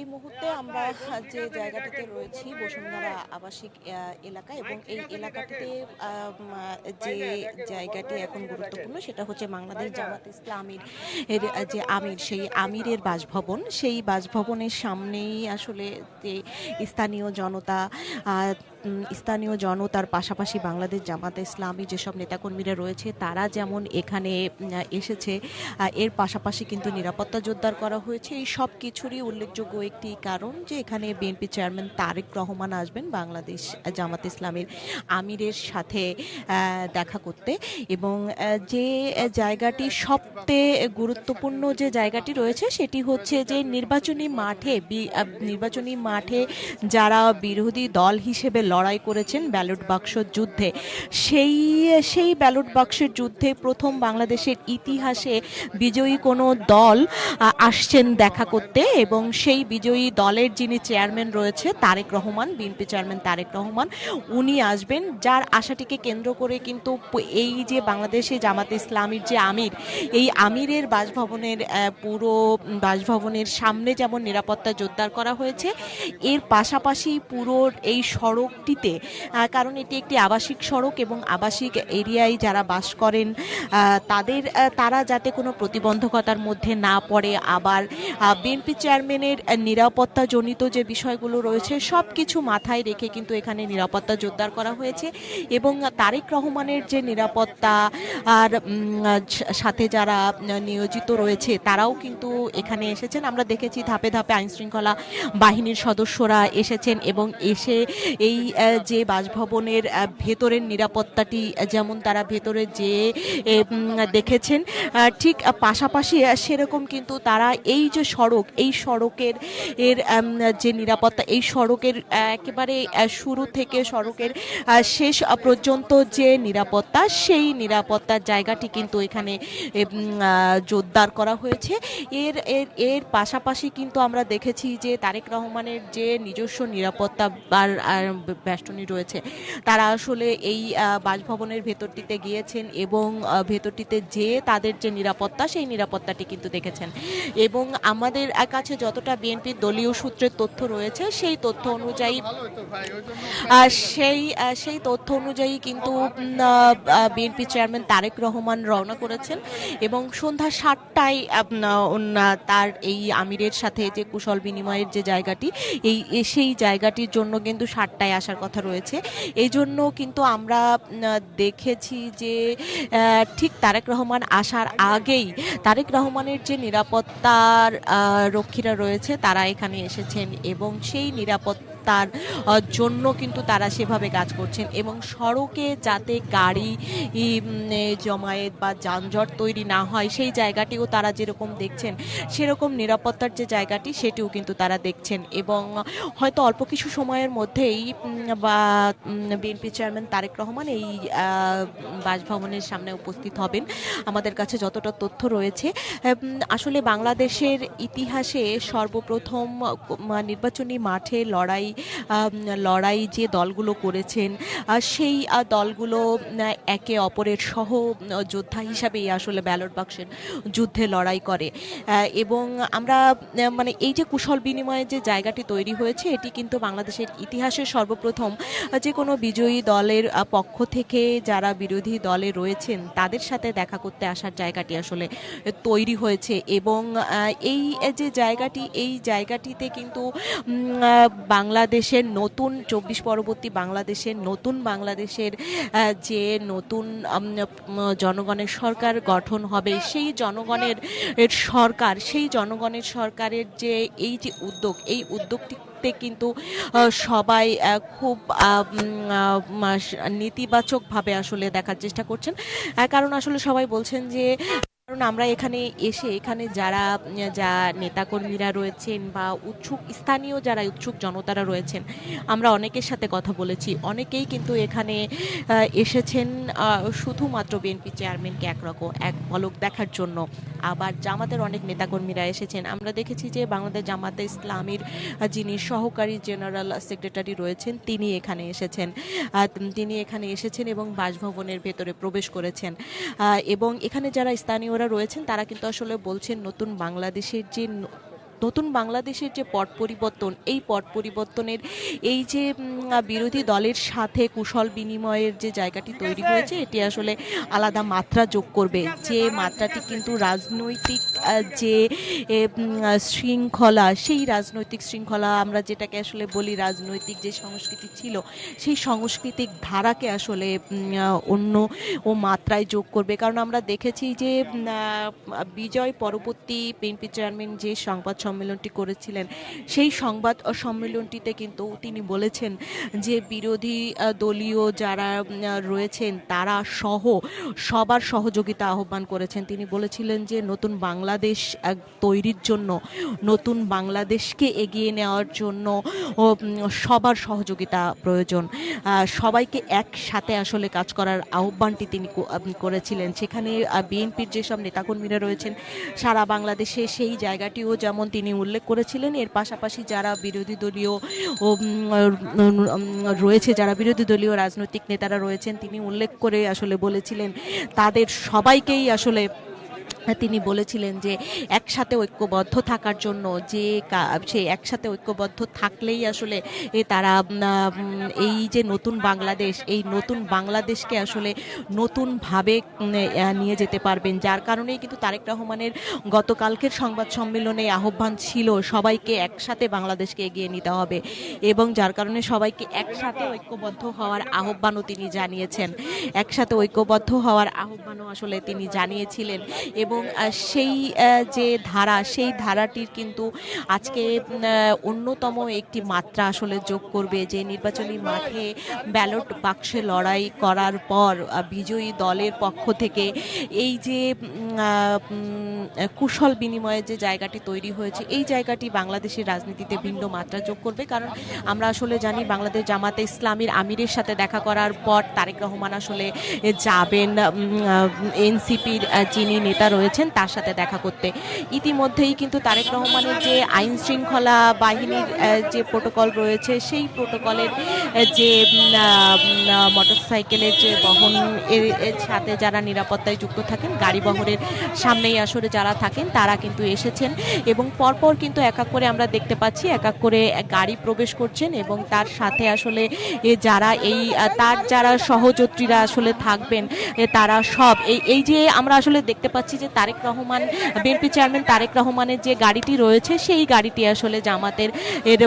এই মুহূর্তে আমরা যে জায়গাটিতে রয়েছি বসুন্ধরা আবাসিক এলাকা এবং এই এলাকাটিতে যে জায়গাটি এখন গুরুত্বপূর্ণ সেটা হচ্ছে বাংলাদেশ জামাত ইসলামীর যে আমির, সেই আমিরের বাসভবন। সেই বাসভবনের সামনেই আসলে যে স্থানীয় জনতা স্থানীয় জনতার পাশাপাশি বাংলাদেশ জামাত ইসলামী যেসব নেতাকর্মীরা রয়েছে, তারা যেমন এখানে এসেছে এর পাশাপাশি কিন্তু নিরাপত্তা জোরদার করা হয়েছে। এই সব কিছুরই উল্লেখযোগ্য একটি কারণ যে এখানে বিএনপি চেয়ারম্যান তারেক রহমান আসবেন বাংলাদেশ জামাত ইসলামের আমিরের সাথে দেখা করতে। এবং যে জায়গাটি সবচেয়ে গুরুত্বপূর্ণ যে জায়গাটি রয়েছে সেটি হচ্ছে যে নির্বাচনী মাঠে নির্বাচনী মাঠে যারা বিরোধী দল হিসেবে লড়াই করেছেন ব্যালট বাক্স যুদ্ধে। সেই সেই ব্যালট বাক্সের যুদ্ধে প্রথম বাংলাদেশের ইতিহাসে বিজয়ী কোনো দল আসছেন দেখা করতে এবং সেই বিজয়ী দলের যিনি চেয়ারম্যান রয়েছে তারেক রহমান, বিএনপি চেয়ারম্যান তারেক রহমান, উনি আসবেন যার আশাটিকে কেন্দ্র করে কিন্তু এই যে বাংলাদেশে জামাত ইসলামীর যে আমির, এই আমিরের বাসভবনের পুরো বাসভবনের সামনে যেমন নিরাপত্তা জোরদার করা হয়েছে, এর পাশাপাশি পুরো এই সড়কটিতে কারণ এটি একটি আবাসিক সড়ক এবং আবাসিক এরিয়ায় যারা বাস করেন তাদের তারা যাতে কোনো প্রতিবন্ধকতার মধ্যে না পড়ে, আবার বিএনপি চেয়ারম্যানের নিরাপত্তাজনিত যে বিষয়গুলো রয়েছে সব কিছু মাথায় রেখে কিন্তু এখানে নিরাপত্তা জোরদার করা হয়েছে এবং তারেক রহমানের যে নিরাপত্তা আর সাথে যারা নিয়োজিত রয়েছে, তারাও কিন্তু এখানে এসেছেন। আমরা দেখেছি ধাপে ধাপে আইনশৃঙ্খলা বাহিনীর সদস্যরা এসেছেন এবং এসে এই যে বাসভবনের ভেতরের নিরাপত্তাটি যেমন তারা ভেতরে যে দেখেছেন ঠিক পাশাপাশি সেরকম কিন্তু তারা এই যে সড়ক, এই সড়কের, এর যে নিরাপত্তা, এই সড়কের একেবারে শুরু থেকে সড়কের শেষ পর্যন্ত যে নিরাপত্তা, সেই নিরাপত্তার জায়গাটি কিন্তু এখানে জোরদার করা হয়েছে। এর এর এর পাশাপাশি কিন্তু আমরা দেখেছি যে তারেক রহমানের যে নিজস্ব নিরাপত্তা বেষ্টনী রয়েছে। তারা আসলে এই বাসভবনের ভেতরটিতে গিয়েছেন এবং ভেতরটিতে যে তাদের যে নিরাপত্তা, সেই নিরাপত্তাটি কিন্তু দেখেছেন। এবং আমাদের কাছে যতটা বিএনপির দলীয় সূত্রের তথ্য রয়েছে, সেই তথ্য অনুযায়ী সেই সেই তথ্য অনুযায়ী কিন্তু বিএনপি চেয়ারম্যান তারেক রহমান রওনা করেছেন এবং সন্ধ্যা সাতটায় তার এই আমিরের সাথে যে কুশল বিনিময়ের যে জায়গাটি, এই সেই জায়গাটির জন্য কিন্তু সাতটায় আসার কথা রয়েছে। এই জন্য কিন্তু আমরা দেখেছি যে ঠিক তারেক রহমান আসার আগেই তারেক রহমানের যে নিরাপত্তার রক্ষীরা রয়েছে, তারা এখানে এসেছেন এবং সেই নিরাপত্তার আহ, জন্য কিন্তু তারা সেভাবে কাজ করছেন এবং সড়কে যাতে গাড়ি জমায়েত বা যানজট তৈরি না হয় সেই জায়গাটিও তারা যেরকম দেখছেন সেরকম নিরাপত্তার যে জায়গাটি সেটিও কিন্তু তারা দেখছেন এবং হয়তো অল্প কিছু সময়ের মধ্যেই বা বিএনপি চেয়ারম্যান তারেক রহমান এই বাসভবনের সামনে উপস্থিত হবেন। আমাদের কাছে যতটা তথ্য রয়েছে আসলে বাংলাদেশের ইতিহাসে সর্বপ্রথম নির্বাচনী মাঠে লড়াই লড়াই যে দলগুলো করেছেন সেই দলগুলো একে অপরের সহ যোদ্ধা হিসাবেই আসলে ব্যালট বাক্সের যুদ্ধে লড়াই করে। এবং আমরা মানে এই যে কুশল বিনিময়ের যে জায়গাটি তৈরি হয়েছে এটি কিন্তু বাংলাদেশের ইতিহাসের সর্বপ্রথম যে কোনো বিজয়ী দলের পক্ষ থেকে যারা বিরোধী দলে রয়েছেন তাদের সাথে দেখা করতে আসার জায়গাটি আসলে তৈরি হয়েছে। এবং এই যে জায়গাটি এই জায়গাটিতে কিন্তু আহ, বাংলাদেশের নতুন, চব্বিশ পরবর্তী বাংলাদেশের নতুন বাংলাদেশের যে নতুন জনগণের সরকার গঠন হবে, সেই জনগণের সরকার, সেই জনগণের সরকারের যে এই যে উদ্যোগ, এই উদ্যোগটিতে কিন্তু সবাই খুব নেতিবাচকভাবে আসলে দেখার চেষ্টা করছেন। কারণ আসলে সবাই বলছেন যে কারণ আমরা এখানে এসে এখানে যারা, যা নেতাকর্মীরা রয়েছেন বা উৎসুক, স্থানীয় যারা উৎসুক জনতারা রয়েছেন, আমরা অনেকের সাথে কথা বলেছি। অনেকেই কিন্তু এখানে এসেছেন শুধুমাত্র বিএনপি চেয়ারম্যানকে একরকম, এক পলক দেখার জন্য। আবার জামাতের অনেক নেতাকর্মীরা এসেছেন। আমরা দেখেছি যে বাংলাদেশ জামাতে ইসলামীর যিনি সহকারী জেনারেল সেক্রেটারি রয়েছেন, তিনি এখানে এসেছেন। তিনি এখানে এসেছেন এবং বাসভবনের ভেতরে প্রবেশ করেছেন। এবং এখানে যারা স্থানীয়রা রয়েছেন, তারা কিন্তু আসলে বলছেন নতুন বাংলাদেশের যে নতুন বাংলাদেশের যে পট পরিবর্তন, এই পট পরিবর্তনের এই যে বিরোধী দলের সাথে কুশল বিনিময়ের যে জায়গাটি তৈরি হয়েছে, এটি আসলে আলাদা মাত্রা যোগ করবে। যে মাত্রাটি কিন্তু রাজনৈতিক যে শৃঙ্খলা, সেই রাজনৈতিক শৃঙ্খলা আমরা যেটাকে আসলে বলি রাজনৈতিক যে সংস্কৃতি ছিল, সেই সাংস্কৃতিক ধারাকে আসলে অন্য ও মাত্রায় যোগ করবে। কারণ আমরা দেখেছি যে বিজয় পরবর্তী বিএনপি চেয়ারম্যান যে সংবাদ সম্মেলনটি করেছিলেন। সেই সংবাদ সম্মেলনটিতে কিন্তু তিনি বলেছেন যে বিরোধী দলীয় যারা রয়েছেন তারা সহ সবার সহযোগিতা আহ্বান করেছেন। তিনি বলেছিলেন যে নতুন বাংলাদেশ তৈরির জন্য, নতুন বাংলাদেশকে এগিয়ে নেওয়ার জন্য সবার সহযোগিতা প্রয়োজন। সবাইকে একসাথে আসলে কাজ করার আহ্বানটি তিনি করেছিলেন। সেখানে বিএনপির যেসব নেতাকর্মীরা রয়েছেন, সারা বাংলাদেশে সেই জায়গাটিও যেমন তিনি উল্লেখ করেছিলেন। এর পাশাপাশি যারা বিরোধী দলীয় রয়েছে, যারা বিরোধী দলীয় রাজনৈতিক নেতারা রয়েছেন, তিনি উল্লেখ করে আসলে বলেছিলেন, তাদের সবাইকেই আসলে তিনি বলেছিলেন যে একসাথে ঐক্যবদ্ধ থাকার জন্য যে সেই একসাথে ঐক্যবদ্ধ থাকলেই আসলে তারা এই যে নতুন বাংলাদেশ, এই নতুন বাংলাদেশকে আসলে নতুনভাবে নিয়ে যেতে পারবেন। যার কারণেই কিন্তু তারেক রহমানের গতকালকের সংবাদ সম্মেলনে আহ্বান ছিল, সবাইকে একসাথে বাংলাদেশকে এগিয়ে নিতে হবে এবং যার কারণে সবাইকে একসাথে ঐক্যবদ্ধ হওয়ার আহ্বানও তিনি জানিয়েছেন। একসাথে ঐক্যবদ্ধ হওয়ার আহ্বানও আসলে তিনি জানিয়েছিলেন এবং সেই যে ধারা, সেই ধারাটির কিন্তু আজকে অন্যতম একটি মাত্রা আসলে যোগ করবে যে নির্বাচনী মাঠে ব্যালট বাক্সে লড়াই করার পর বিজয়ী দলের পক্ষ থেকে এই যে কুশল বিনিময়ের যে জায়গাটি তৈরি হয়েছে, এই জায়গাটি বাংলাদেশের রাজনীতিতে ভিন্ন মাত্রা যোগ করবে। কারণ আমরা আসলে জানি বাংলাদেশ জামাতে ইসলামীর আমিরের সাথে দেখা করার পর তারেক রহমান আসলে যাবেন এনসিপির যিনি নেতা রয়েছেন তার সাথে দেখা করতে। ইতিমধ্যেই কিন্তু তারেক রহমানের যে আইন শৃঙ্খলা বাহিনীর যে প্রোটোকল রয়েছে, সেই প্রোটোকলের যে মোটরসাইকেলের যে বহন, এর সাথে যারা নিরাপত্তায় যুক্ত থাকেন, গাড়ি বহরের সামনেই আসলে যারা থাকেন, তারা কিন্তু এসেছেন। এবং পরপর কিন্তু এক এক করে আমরা দেখতে পাচ্ছি, এক এক করে গাড়ি প্রবেশ করছেন এবং তার সাথে আসলে যারা এই তার যারা সহযাত্রীরা আসলে থাকবেন তারা সব। এই এই যে আমরা আসলে দেখতে পাচ্ছি যে তারেক রহমান, বিএনপি চেয়ারম্যান তারেক রহমানের যে গাড়িটি রয়েছে, সেই গাড়িটি আসলে জামাতের, এর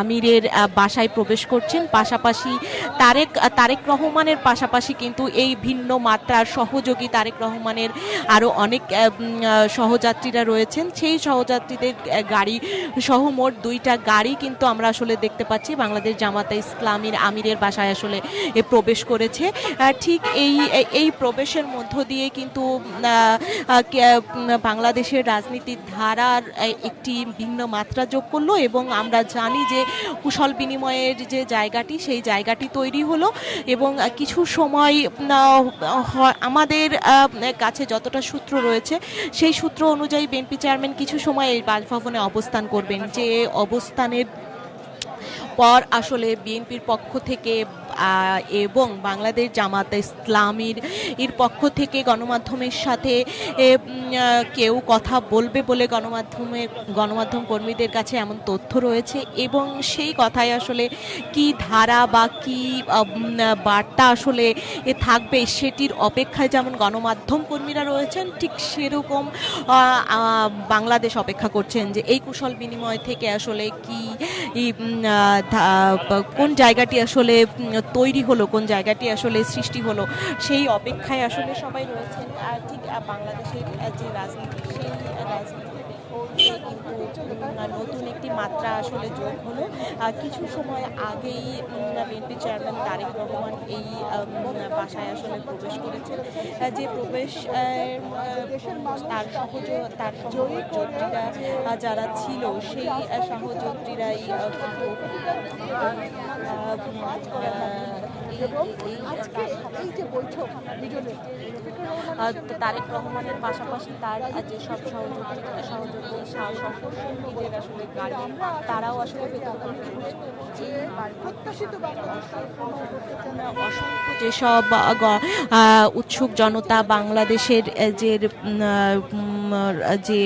আমিরের বাসায় প্রবেশ করছেন। পাশাপাশি তারেক তারেক রহমানের পাশাপাশি কিন্তু এই ভিন্ন মাত্রার সহযোগী তারেক রহমানের আরও অনেক সহযাত্রীরা রয়েছেন। সেই সহযাত্রীদের গাড়ি সহ মোট দুইটা গাড়ি কিন্তু আমরা আসলে দেখতে পাচ্ছি। বাংলাদেশ জামাতে ইসলামীর আমিরের বাসায় আসলে প্রবেশ করেছে। ঠিক এই এই প্রবেশের মধ্য দিয়ে কিন্তু বাংলাদেশের রাজনীতির ধারার একটি ভিন্ন মাত্রা যোগ করল এবং আমরা জানি যে কুশল বিনিময়ের যে জায়গাটি, সেই জায়গাটি তৈরি হলো এবং কিছু সময় আমাদের কাছে যতটা সূত্র রয়েছে, সেই সূত্র অনুযায়ী বিএনপি চেয়ারম্যান কিছু সময় এই বাসভবনে অবস্থান করবেন। যে অবস্থানের পর আসলে বিএনপির পক্ষ থেকে এবং বাংলাদেশ জামাতে ইসলামীর এর পক্ষ থেকে গণমাধ্যমের সাথে কেউ কথা বলবে বলে গণমাধ্যমে, গণমাধ্যম কর্মীদের কাছে এমন তথ্য রয়েছে এবং সেই কথায় আসলে কি ধারা বা কি বার্তা আসলে এ থাকবে সেটির অপেক্ষায় যেমন গণমাধ্যম কর্মীরা রয়েছেন, ঠিক সেরকম বাংলাদেশ অপেক্ষা করছেন যে এই কুশল বিনিময় থেকে আসলে কি কোন জায়গাটি আসলে তৈরি হলো, কোন জায়গাটি আসলে সৃষ্টি হলো, সেই অপেক্ষায় আসলে সবাই রয়েছেন। আর ঠিক বাংলাদেশের যে রাজনীতি, সেই কিন্তু নতুন একটি মাত্রা আসলে যোগ হলো। কিছু সময় আগেই বিএনপি চেয়ারম্যান তারেক রহমান এই বাসায় আসলে প্রবেশ করেছেন। যে প্রবেশ তার সহজ, তার সহযোগীরা যারা ছিল, সেই সহযোগীরাই তারেক রহমানের পাশাপাশি তার যে সব সহযোগী সহযোগী আসলে গাড়ি তারাও আসলে অসংখ্য যেসব উৎসুক জনতা বাংলাদেশের যে যে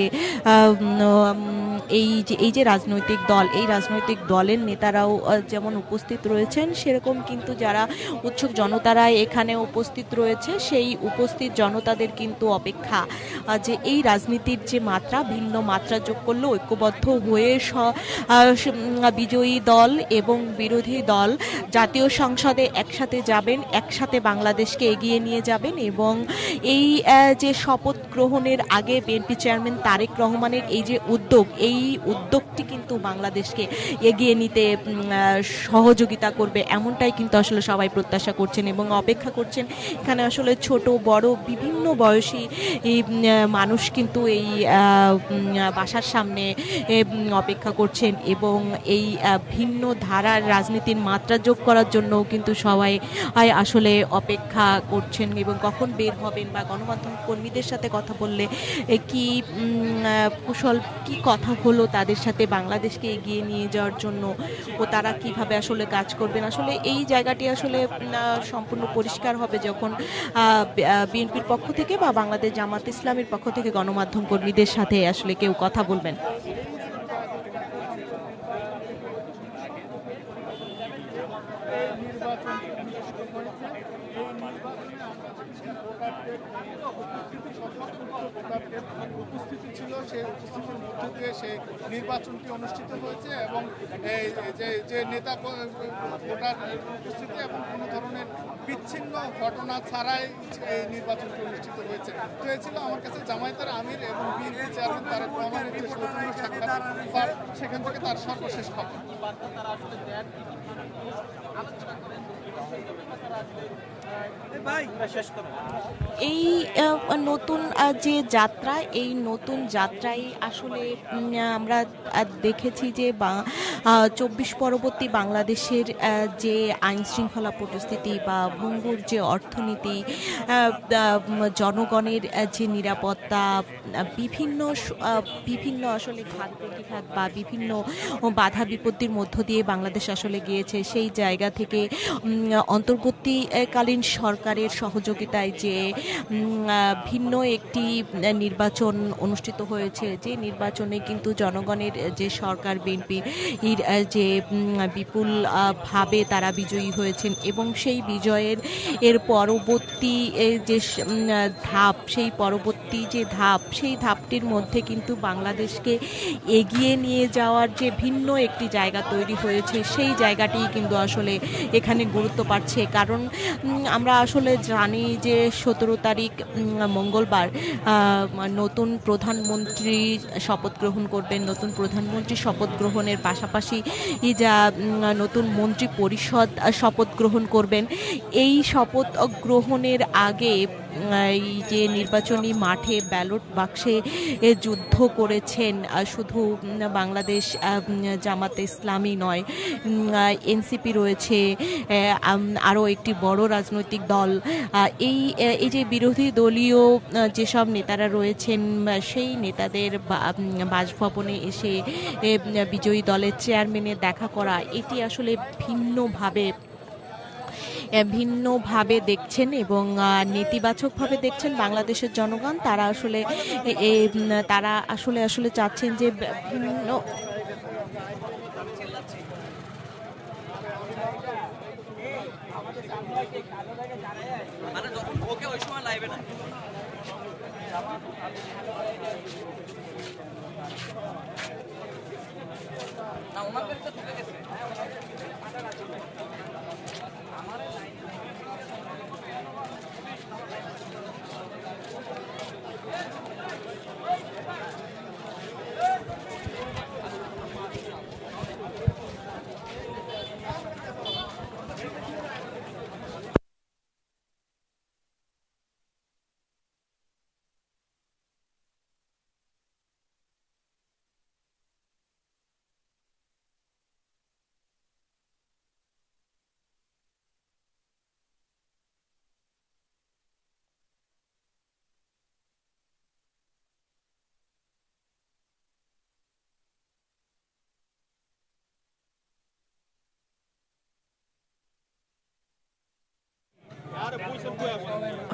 এই যে এই যে রাজনৈতিক দল এই রাজনৈতিক দলের নেতারাও যেমন উপস্থিত রয়েছেন সেরকম কিন্তু যারা উৎসুক জনতারা এখানে উপস্থিত রয়েছে সেই উপস্থিত জনতাদের কিন্তু অপেক্ষা যে এই রাজনীতির যে মাত্রা ভিন্ন মাত্রা যোগ করলে ঐক্যবদ্ধ হয়ে বিজয়ী দল এবং বিরোধী দল জাতীয় সংসদে একসাথে যাবেন, একসাথে বাংলাদেশকে এগিয়ে নিয়ে যাবেন এবং এই যে শপথ গ্রহণের আগে বিএনপি চেয়ারম্যান তারেক রহমানের এই যে উদ্যোগ, এই উদ্যোগটি কিন্তু বাংলাদেশকে এগিয়ে নিতে সহযোগিতা করবে এমনটাই কিন্তু আসলে সবাই প্রত্যাশা করছেন এবং অপেক্ষা করছেন। এখানে আসলে ছোট, বড়, বিভিন্ন বয়সী মানুষ কিন্তু এই বাসার সামনে অপেক্ষা করছেন এবং এই ভিন্ন ধারার রাজনীতির মাত্রা যোগ করার জন্য কিন্তু সবাই আসলে অপেক্ষা করছেন এবং কখন বের হবেন বা গণমাধ্যম কর্মীদের সাথে কথা বললে কি কুশল, কি কথা হলো তাদের সাথে বাংলাদেশকে এগিয়ে নিয়ে যাওয়ার জন্য ও তারা কীভাবে আসলে কাজ করবেন? আসলে এই জায়গাটি আসলে সম্পূর্ণ পরিষ্কার হবে যখন বিএনপির পক্ষ থেকে বা বাংলাদেশ জামাত ইসলামের পক্ষ থেকে গণমাধ্যম কর্মীদের সাথে আসলে কথা বলবেন নির্বাচন অনুষ্ঠিত হয়েছে এই নির্বাচনে আমরা দেখছি ভোটারদের উপস্থিতি সশস্ত্র ভোটারদের উপস্থিতি ছিল সেই উপস্থিতির সেই নির্বাচনটি অনুষ্ঠিত হয়েছে এবং যে যে নেতা ভোটার উপস্থিতি এবং কোনো ধরনের বিচ্ছিন্ন ঘটনা ছাড়াই এই নির্বাচনটি অনুষ্ঠিত হয়েছে। তো এই ছিল আমার কাছে জামায়াতের আমির এবং বিএনপি চেয়ারম্যান তারেক রহমানের সাক্ষাৎ সেখান থেকে তার সর্বশেষ খবর। এই নতুন যে যাত্রা, এই নতুন যাত্রায় আসলে আমরা দেখেছি যে চব্বিশ পরবর্তী বাংলাদেশের যে আইন শৃঙ্খলা পরিস্থিতি বা ভঙ্গুর যে অর্থনীতি জনগণের যে নিরাপত্তা বিভিন্ন বিভিন্ন আসলে ঘাত প্রতিঘাত বা বিভিন্ন বাধা বিপত্তির মধ্য দিয়ে বাংলাদেশ আসলে গিয়েছে, সেই জায়গা থেকে অন্তর্বর্তীকালীন সরকারের সহযোগিতায় যে ভিন্ন একটি নির্বাচন অনুষ্ঠিত হয়েছে যে নির্বাচনে কিন্তু জনগণের যে সরকার বিএনপির যে উম, বিপুল ভাবে তারা বিজয়ী হয়েছেন এবং সেই বিজয়ের এর পরবর্তী যে ধাপ সেই পরবর্তী যে ধাপ সেই ধাপটির মধ্যে কিন্তু বাংলাদেশকে এগিয়ে নিয়ে যাওয়ার যে ভিন্ন একটি জায়গা তৈরি হয়েছে সেই জায়গাটি কিন্তু আসলে এখানে গুরুত্ব পাচ্ছে কারণ আমরা আসলে জানি যে সতেরো তারিখ মঙ্গলবার নতুন প্রধানমন্ত্রী শপথ গ্রহণ করবেন। নতুন প্রধানমন্ত্রী শপথ গ্রহণের পাশাপাশি যা নতুন মন্ত্রী পরিষদ শপথ গ্রহণ করবেন। এই শপথ গ্রহণের আগে এই যে নির্বাচনী মাঠে ব্যালট বাক্সে যুদ্ধ করেছেন শুধু বাংলাদেশ জামাতে ইসলামী নয় এনসিপি রয়েছে আরও একটি বড় রাজনৈতিক দল। এই এই যে বিরোধী দলীয় যেসব নেতারা রয়েছেন সেই নেতাদের বাসভবনে এসে বিজয়ী দলের চেয়ারম্যানের দেখা করা, এটি আসলে ভিন্নভাবে ভিন্নভাবে দেখছেন এবং নেতিবাচকভাবে দেখছেন বাংলাদেশের জনগণ। তারা আসলে তারা আসলে আসলে চাচ্ছেন যে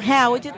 হ্যাঁ ওই যে